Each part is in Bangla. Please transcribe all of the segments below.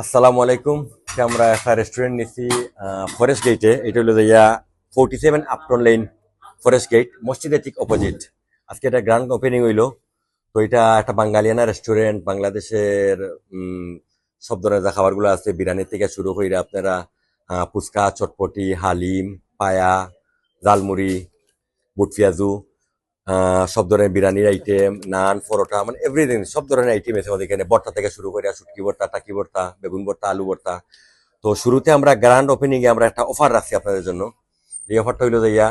আসসালামু আলাইকুম। আমরা একটা রেস্টুরেন্ট নিছি ফরেস্ট গেটে এটা হলো yeah forty seven Upton Lane Forest Gate মসজিদের ঠিক অপোজিট আজকে এটা গ্র্যান্ড ওপেনিং হইল। তো এটা একটা বাঙালিয়ানা রেস্টুরেন্ট বাংলাদেশের সব ধরনের যা খাবারগুলো আছে বিরিয়ানি থেকে শুরু করে আপনারা ফুচকা চটপটি হালিম পায়া জালমুড়ি বুট পেঁয়াজু আহ, সব ধরনের বিরিয়ানির আইটেম নান পরোটা মানে এভরিথিং সব ধরনের আইটেম আছে আমাদের এখানে বর্তা থেকে শুরু করে শুটকি ভর্তা টাকি ভর্তা বেগুন ভর্তা আলু ভর্তা। তো শুরুতে আমরা গ্র্যান্ড ওপেনিং এ আমরা একটা অফার রাখছি আপনাদের জন্য। এই অফারটা হইল যে ইয়া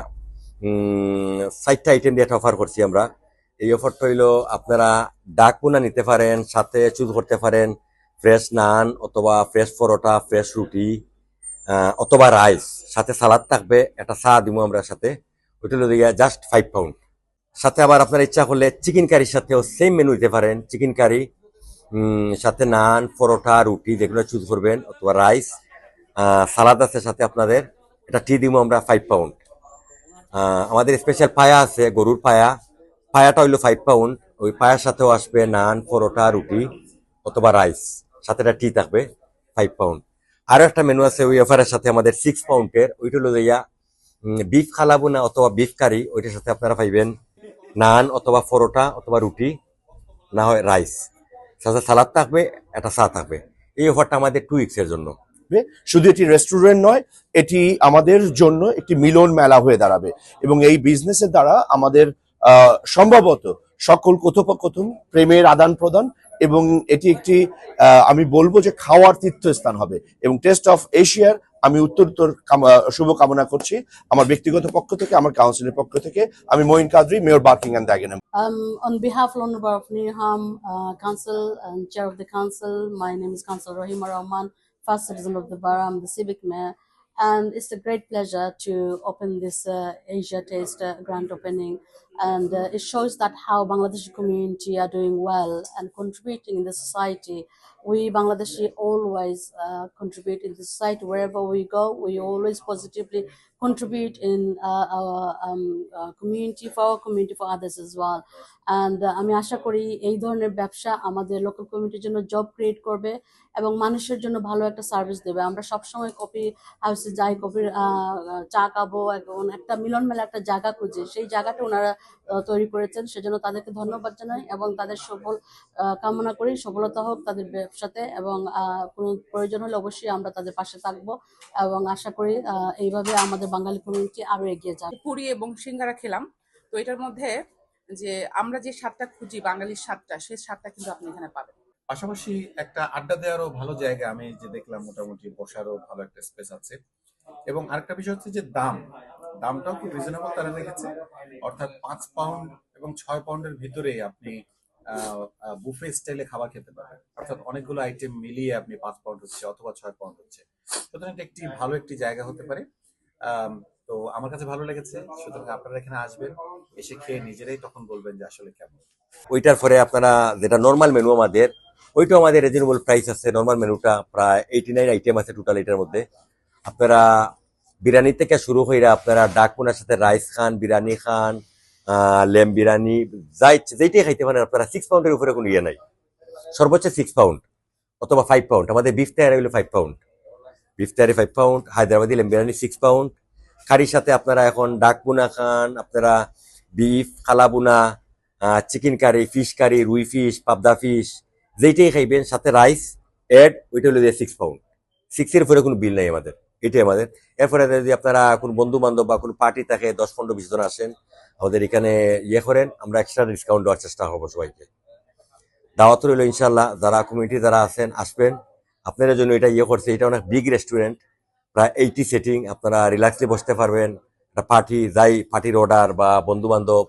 উম, ষাটটা আইটেম দিয়ে একটা অফার করছি আমরা। এই অফারটা হইল আপনারা ডাক পোনা নিতে পারেন সাথে চুজ করতে পারেন ফ্রেশ নান অথবা ফ্রেশ পরোটা ফ্রেশ রুটি অথবা রাইস সাথে সালাদ থাকবে একটা চা দিব আমরা সাথে। ওইটা হলো জাস্ট ফাইভ পাউন্ড সাথে আবার আপনার ইচ্ছা করলে চিকেন কারির সাথেও সেম মেনু দিতে পারেন। চিকেন কারি সাথে নান, পরোটা, রুটি, যেগুলো চুজ করবেন, অথবা রাইস সালাদ আছে সাথে আপনাদের। এটা টি দিব আমরা ফাইভ পাউন্ড আমাদের স্পেশাল পায়া আছে, গরুর পায়া। পায়াটা হইল ফাইভ পাউন্ড ওই পায়ার সাথেও আসবে নান, পরোটা, রুটি, অথবা রাইস সাথে একটা টি থাকবে ফাইভ পাউন্ড আরও একটা মেনু আছে ওই অফারের সাথে আমাদের সিক্স পাউন্ডের ওইটা হলো ইয়া বিফ খালাবো না অথবা বিফ কারি ওইটার সাথে আপনারা পাইবেন নান অথবা পরোটা অথবা রুটি, না হয় রাইস। সাথে সালাদ থাকবে, একটা চা থাকবে। এই অফারটা আমাদের টু উইক্স এর জন্য। শুধু এটি রেস্টুরেন্ট নয়, এটি আমাদের জন্য একটি মিলন মেলা হয়ে দাঁড়াবে। এবং এই বিজনেসের দ্বারা আমাদের সম্ভবত সকল কথোপকথন, প্রেমের আদান প্রদান এবং এটি একটি আমি বলব যে খাওয়ার তীর্থস্থান হবে। এবং টেস্ট অফ এশিয়ার আমি উত্তরোত্তর কাম- শুভকামনা করছি আমার ব্যক্তিগত পক্ষ থেকে আমার কাউন্সিলের পক্ষ থেকে আমি Moin Qadri mayor Barking and Dagenham Um, on behalf of Borough of Newham uh, Council and Chair of the Council, my name is Councillor Rahima Rahman, first citizen of the borough. I'm the civic mayor, and it's a great pleasure to open this uh, Asia Taste uh, grand opening. And uh, it shows that how Bangladeshi community are doing well and contributing in the society. We Bangladeshi always uh, contribute in the society wherever we go. We always positively contribute in uh, our um, uh, community for our community for others as well. And আমি আশা করি এই ধরনের ব্যবসা আমাদের লোকাল কমিউনিটির জন্য জব ক্রিয়েট করবে এবং মানুষের জন্য ভালো একটা সার্ভিস দেবে আমরা সবসময় কফি হাউসে যাই কফির চা খাব এবং একটা মিলন মেলা একটা জায়গা খুঁজি সেই জায়গাটা ওনারা তৈরি করেছেন। সেজন্য তাদেরকে ধন্যবাদ জানাই এবং তাদের সফল আহ, কামনা করি। সফলতা হোক তাদের ব্যবসাতে এবং আহ, কোনো প্রয়োজন হলে অবশ্যই আমরা তাদের পাশে থাকব এবং আশা করি আহ, এইভাবে আমাদের বাঙালি কমিউনিটি আরও এগিয়ে যাবে। পুরি এবং সিঙ্গারা খেলাম। তো এটার মধ্যে যে আমরা যে স্বাদটা খুঁজি বাঙালির স্বাদটা সেই স্বাদটা কিন্তু আপনি এখানে পাবেন। পাশাপাশি একটা আড্ডা দেওয়ারও ভালো জায়গা আমি যে দেখলাম মোটামুটি বসারও ভালো একটা স্পেস আছে। এবং আরেকটা বিষয় হচ্ছে যে দাম। দামটাও খুব রিজনেবল তারা রেখেছে। অর্থাৎ পাঁচ পাউন্ড এবং ছয় পাউন্ডের ভিতরে আপনি বুফে স্টাইলে খাবার খেতে পারবেন। অর্থাৎ অনেকগুলো আইটেম মিলিয়ে আপনি পাঁচ পাউন্ড হচ্ছে অথবা ছয় পাউন্ড হচ্ছে। সুতরাং এটা একটি ভালো একটি জায়গা হতে পারে। তো আমার কাছে ভালো লেগেছে। সুতরাং আপনারা এখানে আসবেন, এসে খেয়ে নিজেরাই তখন বলবেন যে আসলে কেমন। ওইটার পরে আপনারা যেটা নর্মাল মেনু আমাদের, ওইটাও আমাদের রিজনেবল প্রাইস আছে। নর্মাল মেনুটা প্রায় এইটি নাইন আইটেম আছে টোটাল এটার মধ্যে। আপনারা বিরিয়ানি থেকে শুরু হইরা আপনারা ডাক পোনার সাথে রাইস খান, বিরিয়ানি খান লেম বিরিয়ানি, যাই যেইটাই খাইতে পারেন, আপনারা সিক্স পাউন্ডের উপরে কোনো ইয়ে নাই। সর্বোচ্চ সিক্স পাউন্ড অথবা ফাইভ পাউন্ড আমাদের বিফ তৈরি হলো ফাইভ পাউন্ড বিফ তৈরি five pound Hyderabadi lamb biryani six pound কারির সাথে আপনারা এখন ডাক বুনা খান, আপনারা beef kala bhuna chicken curry fish curry রুই ফিশ পাবদা ফিশ যেইটাই খাইবেন, সাথে রাইস এড ওইটা হলো সিক্স পাউন্ড সিক্সের উপরে কোনো বিল নাই আমাদের। এটাই আমাদের। এরপরে যদি আপনারা কোনো বন্ধু বান্ধব বা কোনো পার্টি থাকে, দশ পনেরো বিশ জন আসেন, আমাদের এখানে ইয়ে করেন, আমরা এক্সট্রা ডিসকাউন্ট দেওয়ার চেষ্টা করব সবাইকে। দাওয়াত রইল ইনশাল্লাহ যারা কমিউনিটি যারা আছেন, আসবেন। আপনাদের জন্য এটা ইয়ে করছে, এটা অনেক বিগ রেস্টুরেন্ট প্রায় এইটি সেটিং আপনারা রিল্যাক্সলি বসতে পারবেন। একটা পার্টি যাই পার্টির অর্ডার বা বন্ধু বান্ধব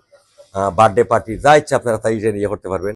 বার্থডে পার্টি যা ইচ্ছা আপনারা তাই ইয়ে করতে পারবেন।